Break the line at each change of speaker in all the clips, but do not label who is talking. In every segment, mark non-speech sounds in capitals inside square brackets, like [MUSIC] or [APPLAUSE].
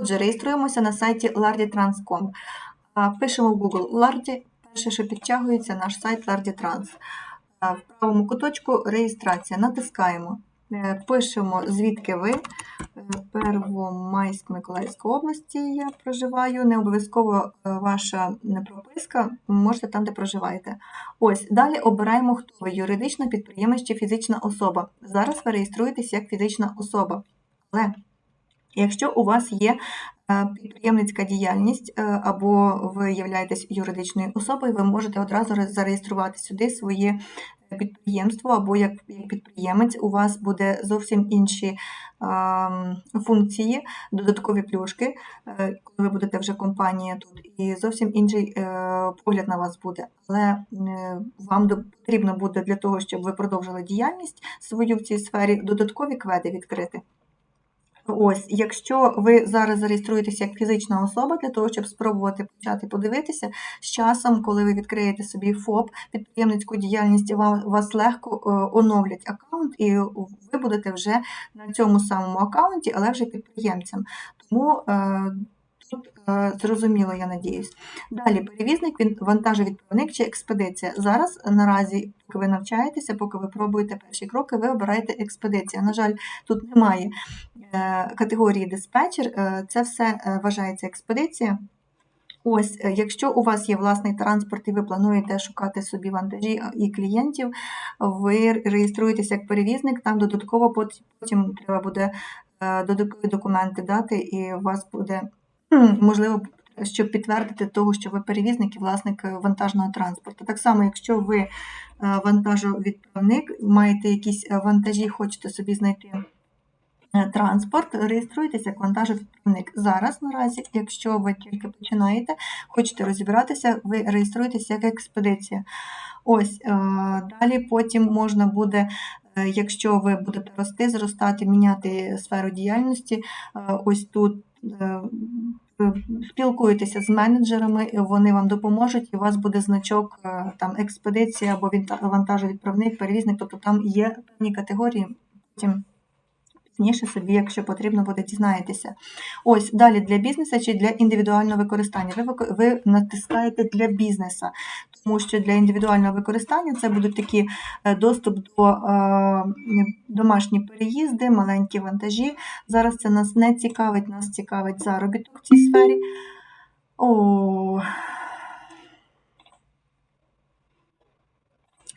Отже, реєструємося на сайті larditrans.com. Пишемо в Google Lardi, перше, що підтягується, наш сайт larditrans. В правому куточку реєстрація. Натискаємо. Е, Пишемо, звідки ви. Е, Первомайськ Миколаївської області я проживаю. Не обов'язково е, ваша прописка, можете там, де проживаєте. Ось, далі обираємо, хто ви юридична підприємець чи фізична особа. Зараз ви реєструєтесь як фізична особа. Але Якщо у вас є е, підприємницька діяльність е, або ви являєтесь юридичною особою, ви можете одразу зареєструвати сюди своє е, підприємство, або як, підприємець у вас буде зовсім інші функції, додаткові плюшки, коли ви будете вже компанія тут, і зовсім інший погляд на вас буде. Але вам потрібно буде для того, щоб ви продовжили діяльність свою в цій сфері, додаткові кведи відкрити. Ось, якщо ви зараз зареєструєтеся як фізична особа для того, щоб спробувати почати подивитися, з часом, коли ви відкриєте собі ФОП, підприємницьку діяльність, вам вас легко е, оновлять аккаунт, і ви будете вже на цьому самому аккаунті, але вже підприємцем. Тому е, тут е, зрозуміло, я надіюсь. Далі перевізник, він вантажовідправник чи експедиція. Зараз наразі, поки ви навчаєтеся, поки ви пробуєте перші кроки, ви обираєте експедиція. На жаль, тут немає категорії диспетчер, е, це все е, вважається експедиція. Ось, е, якщо у вас є власний транспорт і ви плануєте шукати собі вантажі і клієнтів, ви реєструєтеся як перевізник, там додатково потім треба буде е, додаткові документи дати, і у вас буде можливо, щоб підтвердити того, що ви перевізник і власник е, вантажного транспорту. Так само, якщо ви е, вантажовідправник, маєте якісь е, вантажі, хочете собі знайти е, транспорт, реєструйтеся як вантажовідправник. Зараз наразі, якщо ви тільки починаєте, хочете розібратися, ви реєструєтеся як експедиція. Ось е, далі потім можна буде, е, якщо ви будете рости, зростати, міняти сферу діяльності, е, ось тут. е, Спілкуєтеся з менеджерами, вони вам допоможуть, і у вас буде значок е, там експедиція або вантажовідправник, перевізник, тобто там є певні категорії. Потім пізніше собі, якщо потрібно, буде дізнаєтеся. Ось далі для бізнесу чи для індивідуального використання. Ви, ви натискаєте для бізнеса, тому що для індивідуального використання це будуть такі е, доступ до е, домашні переїзди, маленькі вантажі. Зараз це нас не цікавить, нас цікавить заробіток в цій сфері. О,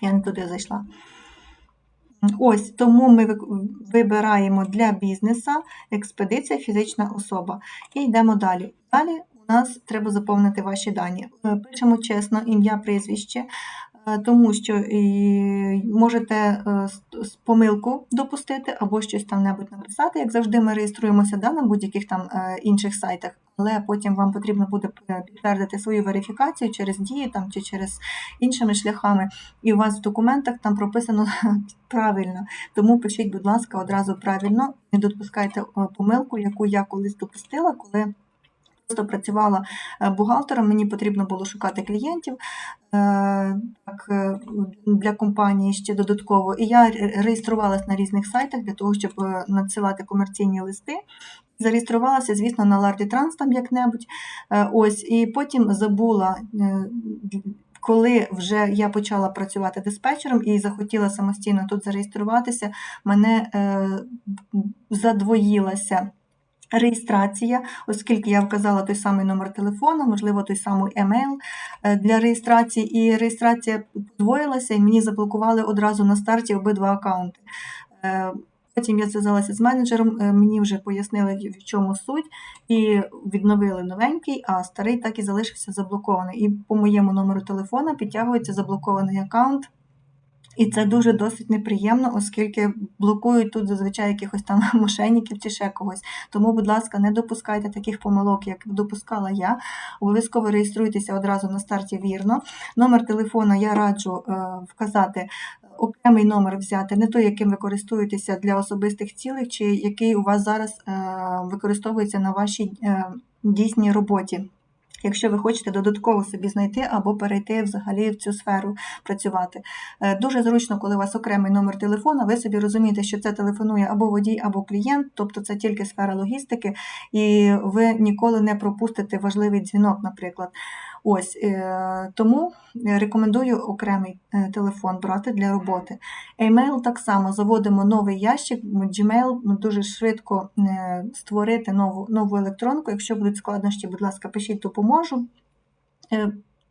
я не туди зайшла. Ось тому ми вибираємо для бізнеса експедиція фізична особа. І йдемо далі. Далі у нас треба заповнити ваші дані. Е, Пишемо чесно ім'я, прізвище, тому що можете е, з- з помилку допустити або щось там небудь написати. Як завжди, ми реєструємося да, на будь-яких там е, інших сайтах, але потім вам потрібно буде е, підтвердити свою верифікацію через дії там, чи через іншими шляхами і у вас в документах там прописано [LAUGHS] правильно. Тому пишіть, будь ласка, одразу правильно, не допускайте е, помилку, яку я колись допустила, коли просто працювала е, бухгалтером, мені потрібно було шукати клієнтів е, так, е, для компанії ще додатково. І я ре- реєструвалась на різних сайтах для того, щоб надсилати комерційні листи. Зареєструвалася, звісно, на Lardy Trans там як-небудь. Ось, і потім забула коли вже я почала працювати диспетчером і захотіла самостійно тут зареєструватися, мене е, задвоїлася. Реєстрація, оскільки я вказала той самий номер телефону, можливо, той самий емейл е, для реєстрації, і реєстрація подвоїлася, і мені заблокували одразу на старті обидва аккаунти. Е, Потім я зв'язалася з менеджером, е, мені вже пояснили, в чому суть, і відновили новенький, а старий так і залишився заблокований. І по моєму номеру телефона підтягується заблокований аккаунт. І це дуже досить неприємно, оскільки блокують тут зазвичай якихось там [LAUGHS] мошенників чи ще когось. Тому, будь ласка, не допускайте таких помилок, як допускала я. Обов'язково реєструйтеся одразу на старті вірно. Номер телефона я раджу е, вказати окремий номер взяти, не той, яким ви користуєтеся для особистих цілей, чи який у вас зараз е, використовується на вашій е, дійсній роботі. Якщо ви хочете додатково собі знайти або перейти взагалі в цю сферу працювати. Е, Дуже зручно, коли у вас окремий номер телефона, ви собі розумієте, що це телефонує або водій, або клієнт, тобто це тільки сфера логістики, і ви ніколи не пропустите важливий дзвінок, наприклад. Ось е, тому рекомендую окремий е, телефон брати для роботи. Емейл так само заводимо новий ящик. Gmail дуже швидко е, створити нову, нову електронку. Якщо будуть складнощі, будь ласка, пишіть, допоможу.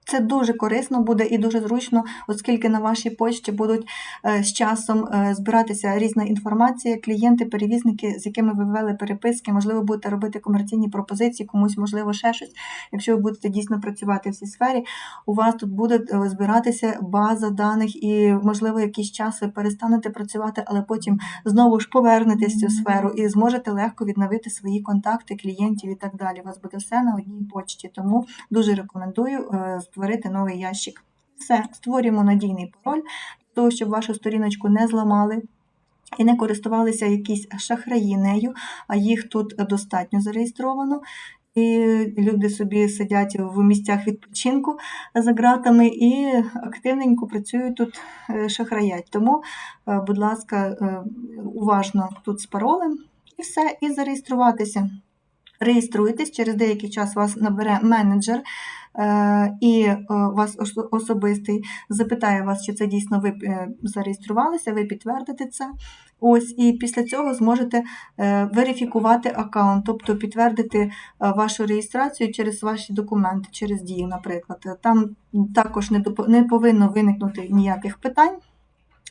Це дуже корисно буде і дуже зручно, оскільки на вашій почті будуть е, з часом е, збиратися різна інформація, клієнти, перевізники, з якими ви вели переписки, можливо, будете робити комерційні пропозиції, комусь, можливо, ще щось. Якщо ви будете дійсно працювати в цій сфері, у вас тут буде е, збиратися база даних, і, можливо, якийсь час ви перестанете працювати, але потім знову ж повернетесь в цю сферу і зможете легко відновити свої контакти, клієнтів і так далі. У вас буде все на одній почті. Тому дуже рекомендую створити новий ящик. Все, створюємо надійний пароль, для того, щоб вашу сторіночку не зламали. І не користувалися якісь шахраї нею, а їх тут достатньо зареєстровано. І люди собі сидять в місцях відпочинку за ґратами і активненько працюють тут е, шахраять. Тому, е, будь ласка, е, уважно тут з паролем і все, і зареєструватися. Реєструйтесь, через деякий час вас набере менеджер і е, вас особистий запитає вас, чи це дійсно ви е, зареєструвалися, ви підтвердите це. Ось, і після цього зможете е, верифікувати аккаунт, тобто підтвердити е, вашу реєстрацію через ваші документи, через дію, наприклад. Е, Там також не, повинно виникнути ніяких питань.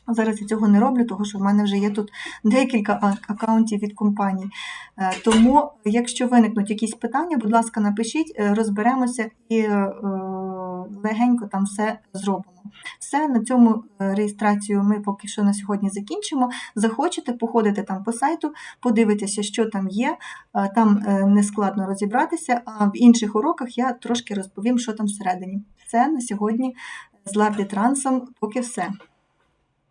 Зараз я цього не роблю, тому що в мене вже є тут декілька аккаунтів від компаній. Е, Тому, якщо виникнуть якісь питання, будь ласка, напишіть, е, розберемося і е, легенько там все зробимо. Все, на цьому реєстрацію ми поки що на сьогодні закінчимо. Захочете, походите там по сайту, подивитеся, що там є. Там не складно розібратися, а в інших уроках я трошки розповім, що там всередині. Все на сьогодні з Лабі Трансом поки все.